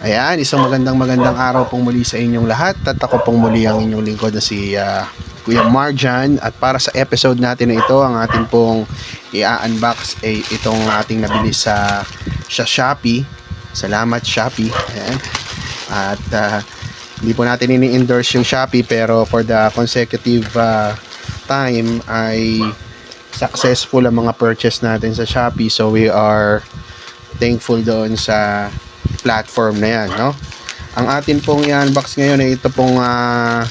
Ayan, isang magandang magandang araw pong muli sa inyong lahat at ako pong muli ang inyong lingkod na si ah, Kuya Marjan at para sa episode natin na ito ang ating pong i-unbox ay itong ating nabili sa, sa Shopee. Salamat Shopee. Ayan. At ah, hindi po natin ini-endorse yung Shopee pero for the consecutive ah, time ay successful ang mga purchase natin sa Shopee so we are thankful doon sa platform na yan, no? Ang atin pong i-unbox ngayon ay ito pong ah,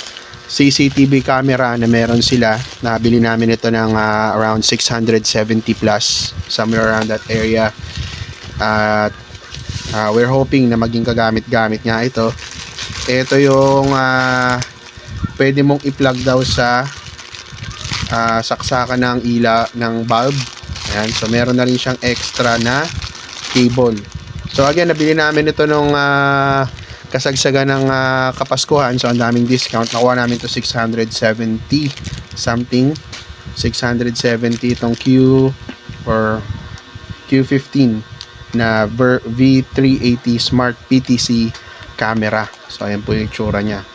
CCTV camera na meron sila. Nabili namin ito ng ah, around 670 plus, somewhere around that area. At ah, we're hoping na maging kagamit-gamit nga ito. Ito yung ah, pwede mong i-plug daw sa ah, saksakan ng ila ng bulb. Ayan, so meron na rin siyang extra na cable. So again, nabili namin ito nung ah, kasagsagan ng ah, Kapaskuhan. So ang daming discount. Nakuha namin to 670 something. 670 itong Q or Q15 na Ver- V380 Smart PTC camera. So ayan po yung itsura niya.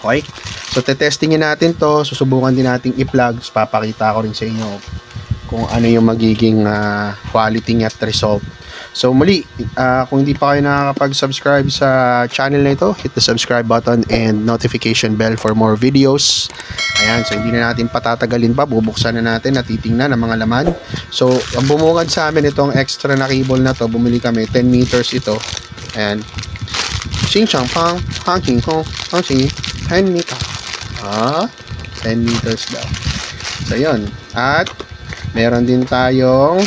Okay? So tetestingin natin to. Susubukan din natin i-plug. So, Papakita ko rin sa inyo kung ano yung magiging ah, quality niya at result. So muli, ah, kung hindi pa kayo nakakapag-subscribe sa channel na ito, hit the subscribe button and notification bell for more videos. Ayan, so hindi na natin patatagalin pa, bubuksan na natin, natitingnan ang mga laman. So, ang bumungad sa amin itong extra na cable na to, bumili kami, 10 meters ito. Ayan. Xing Chang Pang, Hang King Kong, Hang Xing, 10 meter. Ah, 10 meters daw. So, yun. At, meron din tayong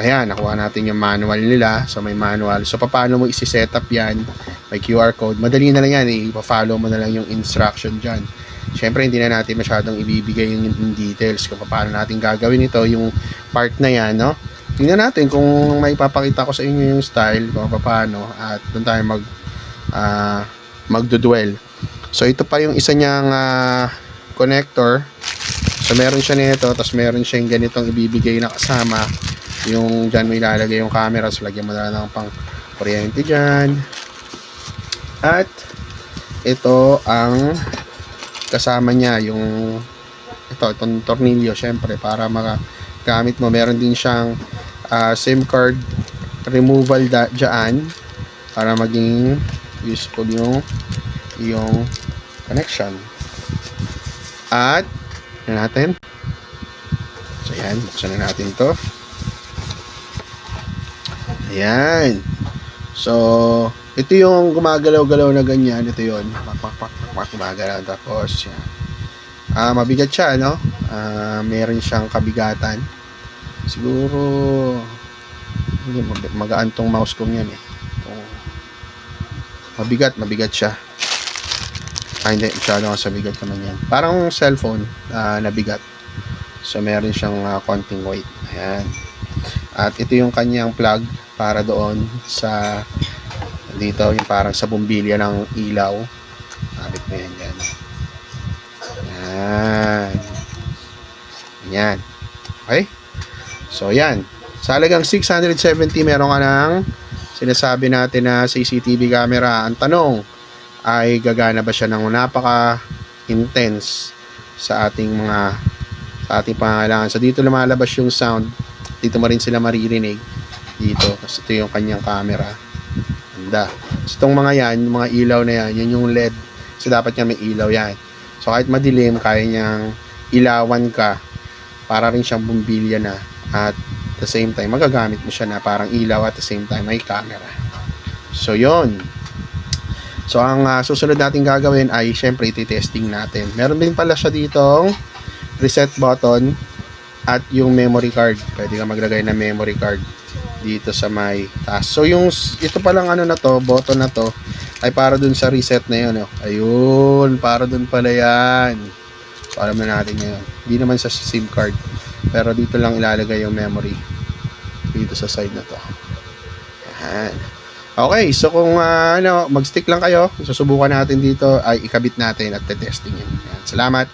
Ayan, nakuha natin yung manual nila. So, may manual. So, paano mo isi-set up yan? May QR code. Madali na lang yan. Eh. Ipa-follow mo na lang yung instruction dyan. Siyempre, hindi na natin masyadong ibibigay yung, yung details kung paano natin gagawin ito. Yung part na yan, no? Tingnan natin kung may papakita ko sa inyo yung style kung paano at doon tayo mag ah magdudwell. So ito pa yung isa niyang ah, connector. So meron siya nito tapos meron siyang ganitong ibibigay na kasama yung dyan mo ilalagay yung camera so lagyan mo na lang ng pang kuryente dyan. At ito ang kasama niya yung ito itong tornilyo syempre para magamit mo. Meron din siyang ah, SIM card removal da, dyan para maging useful yung yung connection. At yan natin. So yan buksan na natin to ayan. So ito yung gumagalaw-galaw na ganyan. Ito yun. Pak pak pak pak, pak gumagalaw. Tapos yan. Ah mabigat siya no? Ah meron siyang kabigatan. Siguro magaan tong mouse kong yan eh. Kung mabigat mabigat siya. Ah hindi. Masyado ako sa bigat naman yan. Parang cellphone ah, na bigat. So meron siyang ah, konting weight. Ayan at ito yung kanyang plug para doon sa dito yung parang sa bumbilya ng ilaw. Abit mo yan dyan yan. Yan. Okay? So yan. Sa halagang 670 meron ka ng sinasabi natin na CCTV camera. Ang tanong ay gagana ba siya ng napaka intense sa ating mga sa ating pangangailangan. So dito lumalabas yung sound. Dito mo rin sila maririnig dito. Kasi ito yung kanyang camera. Ganda. So itong mga yan, mga ilaw na yan, yan yung LED. So dapat niya may ilaw yan. So kahit madilim, kaya niyang ilawan ka para rin siyang bumbilya na at the same time magagamit mo siya na parang ilaw at the same time may camera. So yon. So ang ah, susunod natin gagawin ay syempre iti-testing natin. Meron din pala siya ditong reset button at yung memory card. Pwede ka maglagay ng memory card dito sa may taas. So yung ito palang ano na to, button na to ay para dun sa reset na yun. Oh. Ayun, para dun pala yan. So alam na natin ngayon. Hindi naman sa SIM card. Pero dito lang ilalagay yung memory. Dito sa side na to. Yan. Okay, so kung ah, ano, mag-stick lang kayo, susubukan natin dito ay ikabit natin at testing yun. Yan. Salamat.